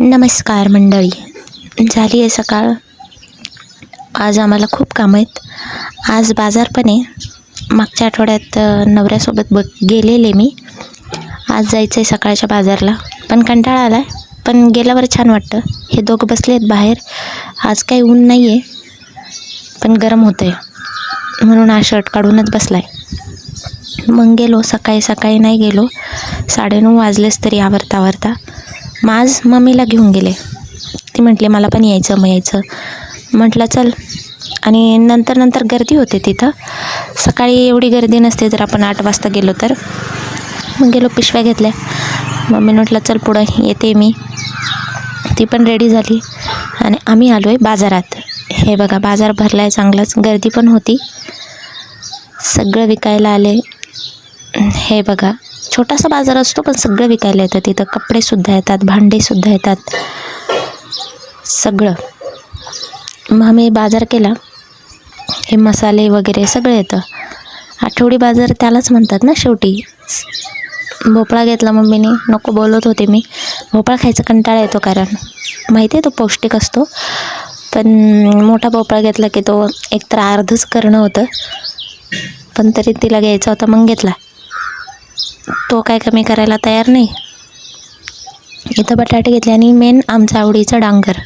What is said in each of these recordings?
नमस्कार मंडळी. झाली आहे सकाळ. आज आम्हाला खूप कामं आहेत. आज बाजार पण आहे मागच्या आठवड्यात नवऱ्यासोबत बघ गेलेले मी. आज जायचं आहे सकाळच्या बाजारला. पण कंटाळा आला आहे पण गेल्यावर छान वाटतं. हे दोघं बसले आहेत बाहेर. आज काही ऊन नाही आहे पण गरम होतं आहे म्हणून हा शर्ट काढूनच बसला आहे मग गेलो. सकाळी सकाळी नाही गेलो. साडेनऊ वाजलेच तरी आवरता आवरता मग आज मम्मीला घेऊन गेले. ती म्हटली मला पण यायचं मग यायचं. म्हटलं चल. आणि नंतर नंतर गर्दी होते तिथं. सकाळी एवढी गर्दी नसते जर आपण आठ वाजता गेलो तर. मग गेलो पिशव्या घेतल्या. मम्मी म्हटलं चल पुढं येते मी. ती पण रेडी झाली. आणि आम्ही आलो आहे बाजारात. हे बघा बाजार भरला आहे चांगलाच. गर्दी पण होती. सगळं विकायला आले. हे बघा. छोटासा बाजार असतो पण सगळं विकायला येतं. तिथं कपडेसुद्धा येतात भांडेसुद्धा येतात. सगळं. मग आम्ही बाजार केला. हे मसाले वगैरे सगळं येतं. आठवडी बाजार त्यालाच म्हणतात ना शेवटी. भोपळा घेतला मम्मीने. नको बोलत होते मी. भोपळा खायचा कंटाळा येतो कारण. माहिती आहे तो पौष्टिक असतो. पण मोठा भोपळा घेतला की तो एकतर अर्धच करणं होतं. पण तरी तिला घ्यायचा होता मग घेतला. तो काय कमी करायला तयार नाही. इथं बटाटे घेतले आणि मेन आमचा आवडीचा डांगर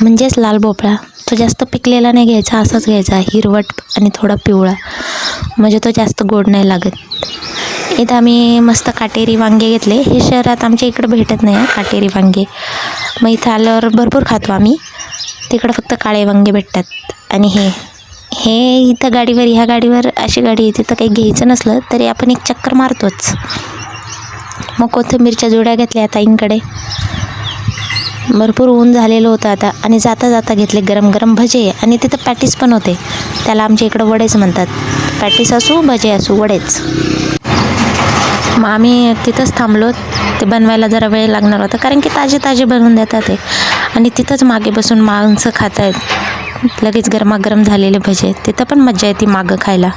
म्हणजेच लाल भोपळा. तो जास्त पिकलेला नाही घ्यायचा असाच घ्यायचा हिरवट आणि थोडा पिवळा. म्हणजे तो जास्त गोड नाही लागत. इथं आम्ही मस्त काटेरी वांगे घेतले. हे शहरात आमच्या इकडं भेटत नाही आहे काटेरी वांगे. मग इथं आल्यावर भरपूर खातो आम्ही. तिकडं फक्त काळे वांगे भेटतात. आणि हे हे इथं गाडीवर ह्या गाडीवर अशी गाडी आहे तिथं काही घ्यायचं नसलं तरी आपण एक चक्कर मारतोच. मग कोथिंबीरच्या जोड्या घेतल्या ताईंकडे. भरपूर ऊन झालेलं होतं आता आणि जाता जाता घेतले गरम गरम भजे आणि तिथं पॅटीस पण होते. त्याला आमच्या इकडं वडेच म्हणतात. पॅटीस असू भजे असू वडेच. मग आम्ही तिथंच थांबलो. ते बनवायला जरा वेळ लागणार होता कारण की ताजे ताजे बनवून देतात ते. आणि तिथंच मागे बसून माणसं खात आहेत लगेच गरमागरम झालेले भजे तिथं पण मज्जा येते मागं खायला.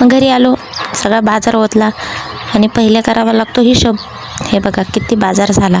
मग घरी आलो सगळा बाजार ओतला आणि पहिले करावा लागतो हिशोब. हे बघा किती बाजार झाला.